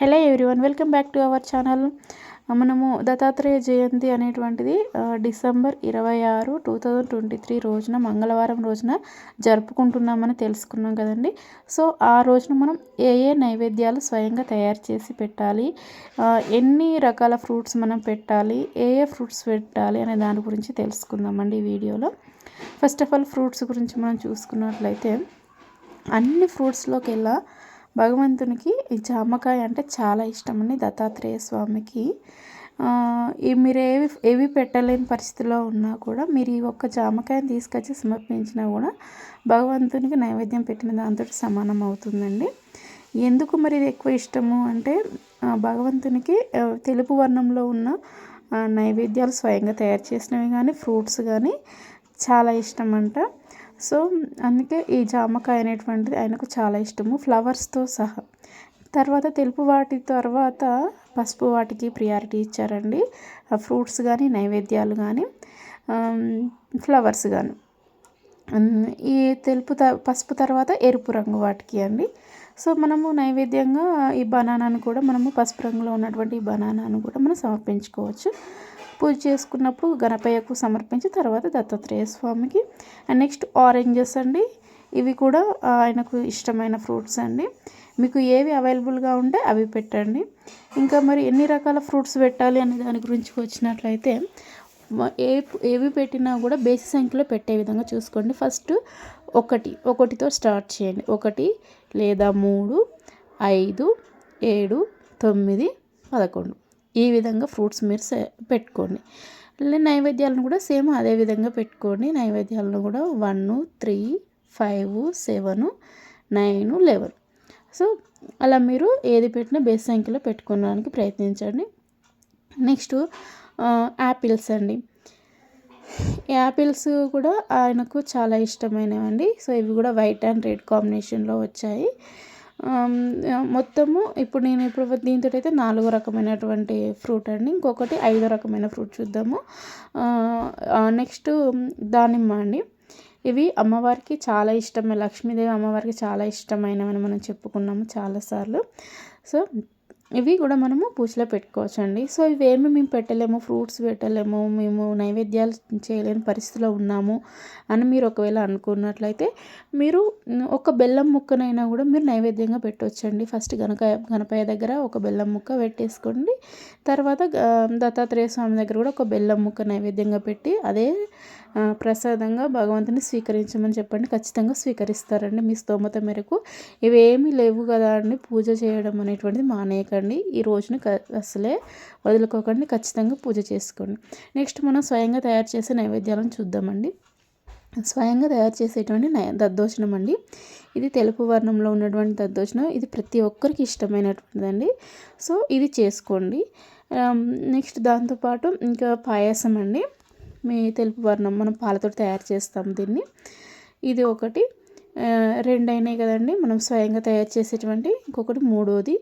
Hello everyone welcome back to our channel. మనము దత్తాత్రేయ జయంతి అనేటువంటిది December ఇరవై ఆరు టూ థౌజండ్ ట్వంటీ త్రీ రోజున మంగళవారం రోజున జరుపుకుంటున్నామని తెలుసుకున్నాం కదండి. సో ఆ రోజున మనం ఏ ఏ నైవేద్యాలు స్వయంగా తయారు చేసి పెట్టాలి ఎన్ని రకాల ఫ్రూట్స్ మనం పెట్టాలి ఏ ఏ ఫ్రూట్స్ పెట్టాలి అనే దాని గురించి తెలుసుకుందామండి ఈ వీడియోలో. ఫస్ట్ ఆఫ్ ఆల్ ఫ్రూట్స్ గురించి మనం చూసుకున్నట్లయితే అన్ని ఫ్రూట్స్లోకి వెళ్ళా భగవంతునికి ఈ జామకాయ అంటే చాలా ఇష్టం అండి దత్తాత్రేయ స్వామికి. మీరు ఏవి ఏవి పెట్టలేని పరిస్థితిలో ఉన్నా కూడా మీరు ఈ ఒక్క జామకాయని తీసుకొచ్చి సమర్పించినా కూడా భగవంతునికి నైవేద్యం పెట్టిన దాంతో సమానం అవుతుందండి. ఎందుకు మరి ఇది ఎక్కువ ఇష్టము అంటే భగవంతునికి తెలుపు వర్ణంలో ఉన్న నైవేద్యాలు స్వయంగా తయారు చేసినవి కానీ ఫ్రూట్స్ కానీ చాలా ఇష్టం అంట సో అందుకే ఈ జామకాయ అనేటువంటిది ఆయనకు చాలా ఇష్టము ఫ్లవర్స్తో సహా. తర్వాత తెలుపు వాటి తర్వాత పసుపు వాటికి ప్రియారిటీ ఇచ్చారండి. ఫ్రూట్స్ కానీ నైవేద్యాలు కానీ ఫ్లవర్స్ కానీ ఈ తెలుపు త పసుపు తర్వాత ఎరుపు రంగు వాటికి అండి. సో మనము నైవేద్యంగా ఈ బనానాను కూడా మనము పసుపు రంగులో ఉన్నటువంటి ఈ బనానాను కూడా మనం సమర్పించుకోవచ్చు. పూజ చేసుకున్నప్పుడు గణపయ్యకు సమర్పించి తర్వాత దత్తాత్రేయ స్వామికి. అండ్ నెక్స్ట్ ఆరెంజెస్ అండి. ఇవి కూడా ఆయనకు ఇష్టమైన ఫ్రూట్స్ అండి. మీకు ఏవి అవైలబుల్గా ఉంటే అవి పెట్టండి. ఇంకా మరి ఎన్ని రకాల ఫ్రూట్స్ పెట్టాలి అనే దాని గురించి వచ్చినట్లయితే ఏ ఏవి పెట్టినా కూడా బేసి సంఖ్యలో పెట్టే విధంగా చూసుకోండి. ఫస్ట్ ఒకటి ఒకటితో స్టార్ట్ చేయండి. ఒకటి లేదా మూడు ఐదు ఏడు తొమ్మిది పదకొండు. ఈ విధంగా ఫ్రూట్స్ మీరు పెట్టుకోండి. నైవేద్యాలను కూడా సేమ్ అదే విధంగా పెట్టుకోండి. నైవేద్యాలను కూడా one three five seven nine eleven. So అలా మీరు ఏది పెట్టినా బేస్ సంఖ్యలో పెట్టుకోవడానికి ప్రయత్నించండి. నెక్స్ట్ యాపిల్స్ అండి. యాపిల్స్ కూడా ఆయనకు చాలా ఇష్టమైనవండి. సో ఇవి కూడా వైట్ అండ్ రెడ్ కాంబినేషన్లో వచ్చాయి. మొత్తము ఇప్పుడు నేను ఇప్పుడు దీంతో అయితే నాలుగో రకమైనటువంటి ఫ్రూట్ అండి. ఇంకొకటి ఐదో రకమైన ఫ్రూట్ చూద్దాము. నెక్స్ట్ దానిమ్మ అండి. ఇవి అమ్మవారికి చాలా ఇష్టమే. లక్ష్మీదేవి అమ్మవారికి చాలా ఇష్టమైనవని మనం చెప్పుకున్నాము చాలాసార్లు. సో ఇవి కూడా మనము పూజలో పెట్టుకోవచ్చండి. సో ఇవేమి మేము పెట్టలేము ఫ్రూట్స్ పెట్టలేము మేము నైవేద్యాలు చేయలేని పరిస్థితిలో ఉన్నాము అని మీరు ఒకవేళ అనుకున్నట్లయితే మీరు ఒక బెల్లం ముక్కనైనా కూడా మీరు నైవేద్యంగా పెట్టవచ్చండి ఫస్ట్ గనక గణపయ్య దగ్గర ఒక బెల్లం ముక్క పెట్టేసుకోండి. తర్వాత దత్తాత్రేయ స్వామి దగ్గర కూడా ఒక బెల్లం ముక్క నైవేద్యంగా పెట్టి అదే ప్రసాదంగా భగవంతుని స్వీకరించమని చెప్పండి. ఖచ్చితంగా స్వీకరిస్తారండి మీ స్తోమత మేరకు. ఇవేమీ లేవు కదా అండి పూజ చేయడం అనేటువంటిది మానేయకండి. ఈ రోజున అసలే వదులుకోకండి. ఖచ్చితంగా పూజ చేసుకోండి. నెక్స్ట్ మనం స్వయంగా తయారు చేసే నైవేద్యాలను చూద్దామండి. స్వయంగా తయారు చేసేటువంటి దద్దోచనం అండి. ఇది తెలుపు వర్ణంలో ఉన్నటువంటి దద్దోచనం ఇది ప్రతి ఒక్కరికి ఇష్టమైనటువంటిదండి. సో ఇది చేసుకోండి. నెక్స్ట్ దాంతోపాటు ఇంకా పాయసం అండి. మీ తెలుపు వర్ణం మనం పాలతో తయారు చేస్తాం దీన్ని. ఇది ఒకటి. రెండు అయినాయి కదండి. మనం స్వయంగా తయారు చేసేటువంటి ఇంకొకటి మూడోది.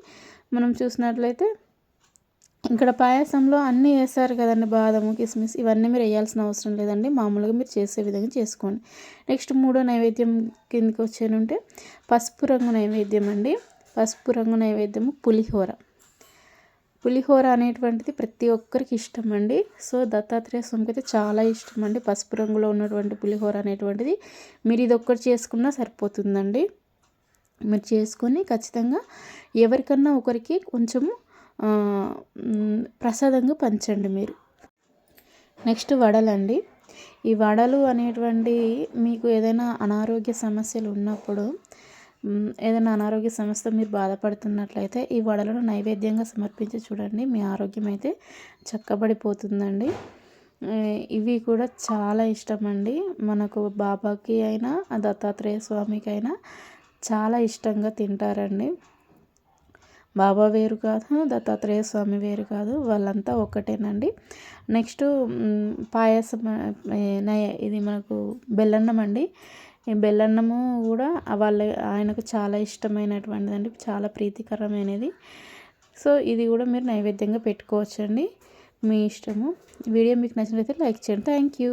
మనం చూసినట్లయితే ఇక్కడ పాయసంలో అన్నీ వేస్తారు కదండి. బాదము కిస్మిస్ ఇవన్నీ మీరు వేయాల్సిన అవసరం లేదండి. మామూలుగా మీరు చేసే విధంగా చేసుకోండి. నెక్స్ట్ మూడో నైవేద్యం కిందకి వచ్చేనుంటే పసుపు రంగు నైవేద్యం అండి. పసుపు రంగు నైవేద్యము పులిహోర. పులిహోర అనేటువంటిది ప్రతి ఒక్కరికి ఇష్టం అండి సో దత్తాత్రేయ స్వామికి అయితే చాలా ఇష్టం అండి పసుపు రంగులో ఉన్నటువంటి పులిహోర అనేటువంటిది. మీరు ఇది ఒక్కటి చేసుకున్నా సరిపోతుందండి. మీరు చేసుకొని ఖచ్చితంగా ఎవరికన్నా ఒకరికి కొంచెము ప్రసాదంగా పంచండి మీరు. నెక్స్ట్ వడలండి. ఈ వడలు అనేటువంటి మీకు ఏదైనా అనారోగ్య సమస్యలు ఉన్నప్పుడు ఏదైనా అనారోగ్య సమస్య మీరు బాధపడుతున్నట్లయితే ఈ వడలను నైవేద్యంగా సమర్పించి చూడండి. మీ ఆరోగ్యం అయితే చక్కబడిపోతుందండి. ఇవి కూడా చాలా ఇష్టం అండి మనకు బాబాకి అయినా దత్తాత్రేయ స్వామికి అయినా చాలా ఇష్టంగా తింటారండి. బాబా వేరు కాదు దత్తాత్రేయ స్వామి వేరు కాదు వాళ్ళంతా ఒక్కటేనండి. నెక్స్ట్ పాయసం ఇది మనకు బెల్లన్నం అండి. ఈ బెల్లన్నము కూడా వాళ్ళ ఆయనకు చాలా ఇష్టమైనటువంటిది చాలా ప్రీతికరమైనది. సో ఇది కూడా మీరు నైవేద్యంగా పెట్టుకోవచ్చండి. మీ ఇష్టము. వీడియో మీకు నచ్చినట్లయితే లైక్ చేయండి. Thank you.